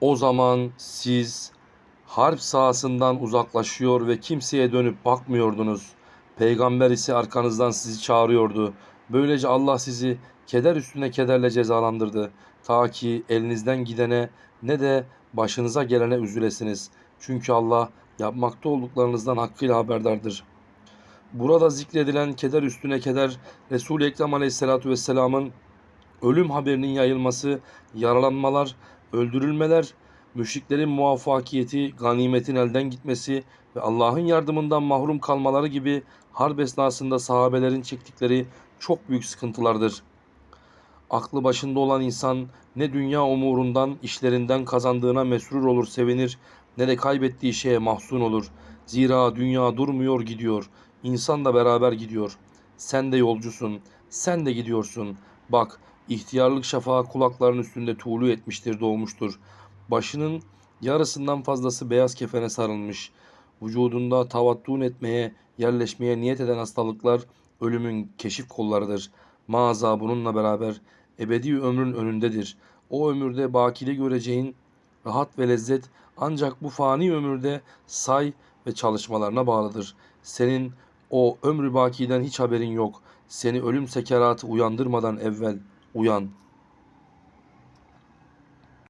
O zaman siz harp sahasından uzaklaşıyor ve kimseye dönüp bakmıyordunuz. Peygamber ise arkanızdan sizi çağırıyordu. Böylece Allah sizi keder üstüne kederle cezalandırdı. Ta ki elinizden gidene ne de başınıza gelene üzülesiniz. Çünkü Allah yapmakta olduklarınızdan hakkıyla haberdardır. Burada zikredilen keder üstüne keder Resul-i Ekrem Aleyhisselatü Vesselam'ın ölüm haberinin yayılması, yaralanmalar, öldürülmeler, müşriklerin muvaffakiyeti, ganimetin elden gitmesi ve Allah'ın yardımından mahrum kalmaları gibi harp esnasında sahabelerin çektikleri çok büyük sıkıntılardır. Aklı başında olan insan ne dünya umurundan, işlerinden kazandığına mesrur olur, sevinir, ne de kaybettiği şeye mahzun olur. Zira dünya durmuyor gidiyor. İnsan da beraber gidiyor. Sen de yolcusun, sen de gidiyorsun. Bak, ihtiyarlık şafağı kulakların üstünde tuğlu etmiştir, doğmuştur. Başının yarısından fazlası beyaz kefene sarılmış. Vücudunda tavattun etmeye, yerleşmeye niyet eden hastalıklar ölümün keşif kollarıdır. Mağaza bununla beraber ebedi ömrün önündedir. O ömürde bakili göreceğin rahat ve lezzet ancak bu fani ömürde say ve çalışmalarına bağlıdır. Senin o ömrü bakiden hiç haberin yok. Seni ölüm sekeratı uyandırmadan evvel 우연.